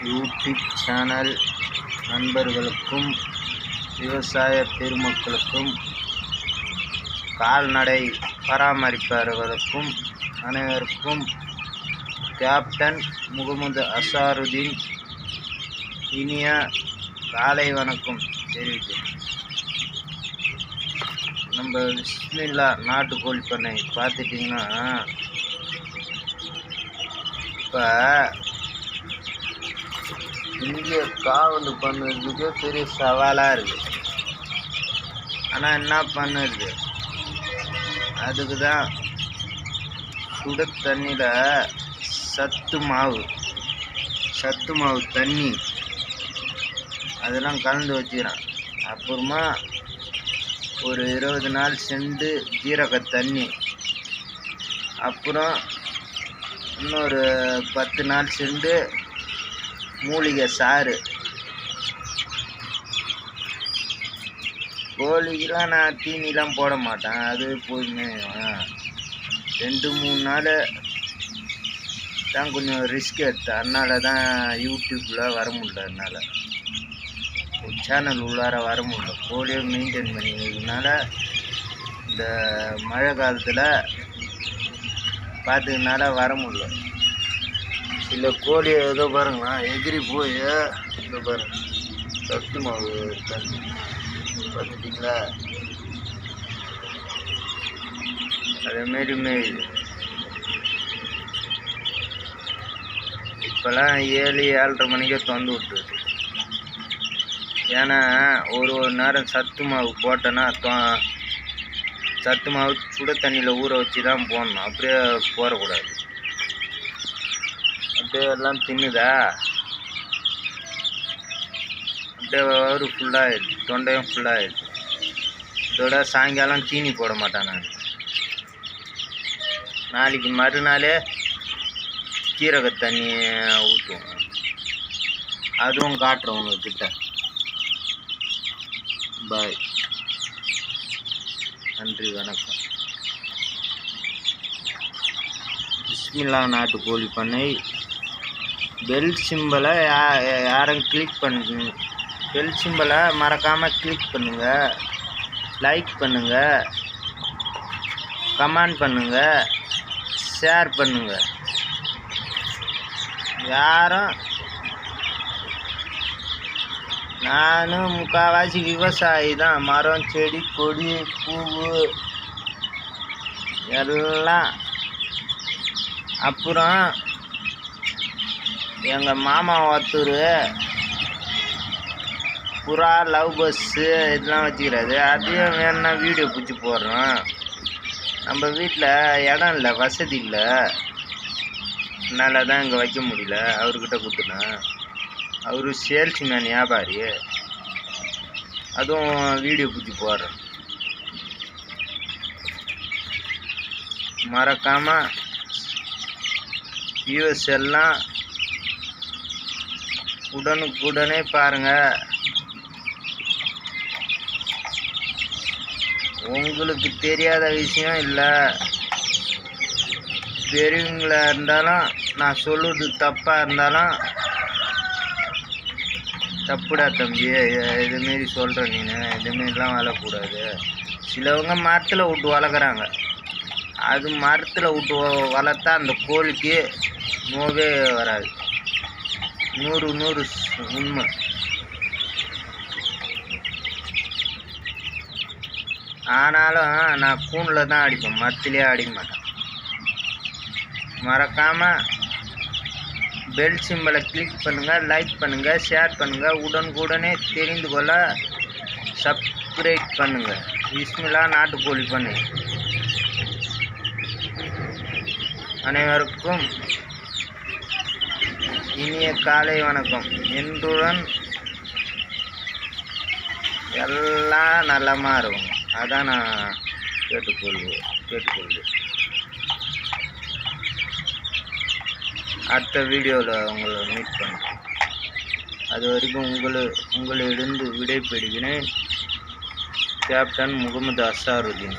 YouTube channel நண்பர்களுக்கும் விவசாய பெருமக்களுக்கும் கால்நடை பராமரிப்பவர்களுக்கும் அனைவருக்கும் கேப்டன் முகமது அசாருதீன் இனிய காலை வணக்கம் தெரிவிக்கிறேன் நம்ம விஸ்மில்லா நாட்டுக்கோழி பண்ணை பார்த்துட்டிங்கன்னா இப்போ இந்திய காவல் பண்ணுறதுக்கு பெரிய சவாலாக இருக்குது ஆனால் என்ன பண்ணுறது? அதுக்கு தான் சுட தண்ணியில் சத்து மாவு சத்து மாவு தண்ணி அதெல்லாம் கலந்து வச்சுக்கிறேன். அப்புறமா ஒரு இருபது நாள் செண்டு ஜீரக தண்ணி அப்புறம் இன்னொரு பத்து நாள் செண்டு மூலிகை சாறு. கோழிக்கெலாம் நான் தீனிலாம் போட மாட்டேன். அது போயின்னு ரெண்டு மூணு நாள் தான் கொஞ்சம் ரிஸ்க் எடுத்தேன். அதனால தான் யூடியூப்பில் வர முடியல என்னால். சேனல் உள்ளார வர முடியல. கோழியை மெயின்டைன் பண்ணிக்கிறதுனால இந்த மழை காலத்தில் பார்த்துக்கனால வர முடியல. இல்லை கோழி ஏதோ பாருங்களா எகிரி போய் இந்த பாருங்க சத்து மாவு தண்ணி பார்த்துட்டிங்களா? அதேமாரி மேயுது இப்போல்லாம் ஏழு ஏழரை மணிக்கே திறந்து விட்டுருது ஏன்னா ஒரு ஒரு நேரம் சத்து மாவு போட்டோன்னா தொ- சத்து மாவு சுட தண்ணியில் ஊற வச்சு தான் போடணும். அப்படியே போடக்கூடாது. அப்படியே எல்லாம் தின்னுதா? அப்படியே வயிறு ஃபுல்லாகிடுது தொண்டையும் ஃபுல்லாகிடுது இதோட சாயங்காலம் தீனி போட மாட்டேன் நான். நாளைக்கு மறுநாளே கீரக தண்ணி ஊற்றுவோம் அதுவும் காட்டுறோம் உங்ககிட்ட. பாய் நன்றி வணக்கம். பிஸ்மில்லா நாட்டு கோழி பண்ணை. பெல் சிம்பலை யா யாரும் கிளிக் பண்ணு பெல் சிம்பலை மறக்காமல் கிளிக் பண்ணுங்கள் லைக் பண்ணுங்கள் கமெண்ட் பண்ணுங்கள் ஷேர் பண்ணுங்கள் யாரும் நானும் முக்கால்வாசி விவசாயி தான். மரம் செடி கொடி பூவு எல்லாம். அப்புறம் எங்கள் மாமா ஒருத்தர் புறா லவ் பஸ்ஸு இதெல்லாம் வச்சுக்கிறாரு. அதையும் வேணும்னா வீடியோ பிடிச்சி போடுறோம். நம்ம வீட்டில் இடம் இல்லை வசதி இல்லை. அதனால தான் இங்கே வைக்க முடியல. அவர்கிட்ட கொடுத்துட்டேன். அவர் சேல்ஸ்மேன் வியாபாரி. அதுவும் வீடியோ பிடிச்சி போடுறேன் மறக்காமல் வியூஸ் எல்லாம் உடனுக்குடனே பாருங்கள் உங்களுக்கு தெரியாத விஷயம் இல்லை. பெரியவங்களா இருந்தாலும் நான் சொல்லுறது தப்பாக இருந்தாலும் தப்புடா தம்பி. இதுமாரி சொல்கிற நீ இதுமாரிலாம் வளரக்கூடாது சிலவங்க மரத்தில் விட்டு வளர்க்குறாங்க. அது மரத்தில் விட்டு வளர்த்தா அந்த கோழிக்கு நோவே வராது. நூறு நூறு உண்மை ஆனாலும் நான் கூனில் தான் அடிப்பேன். மரத்துலேயே அடிக்க மாட்டேன். மறக்காமல் பெல் சிம்பலை கிளிக் பண்ணுங்கள் லைக் பண்ணுங்கள் ஷேர் பண்ணுங்கள் உடனுக்குடனே தெரிந்து கொள்ள சப்ஸ்கிரைப் பண்ணுங்கள் விஸ்மிலா நாட்டுக்கோழி பண்ணு. அனைவருக்கும் இனிய காலை வணக்கம். என்றுடன் எல்லாம் நலமாக இருக்கும் அதான் நான் கேட்டுக்கொள்வேன் கேட்டுக்கொள்வேன் அடுத்த வீடியோவில் உங்களை மீட் பண்ணுறேன் அது வரைக்கும் உங்களை உங்களிடந்து விடைபெறுகிறேன். கேப்டன் முகமது அசாருதீன்.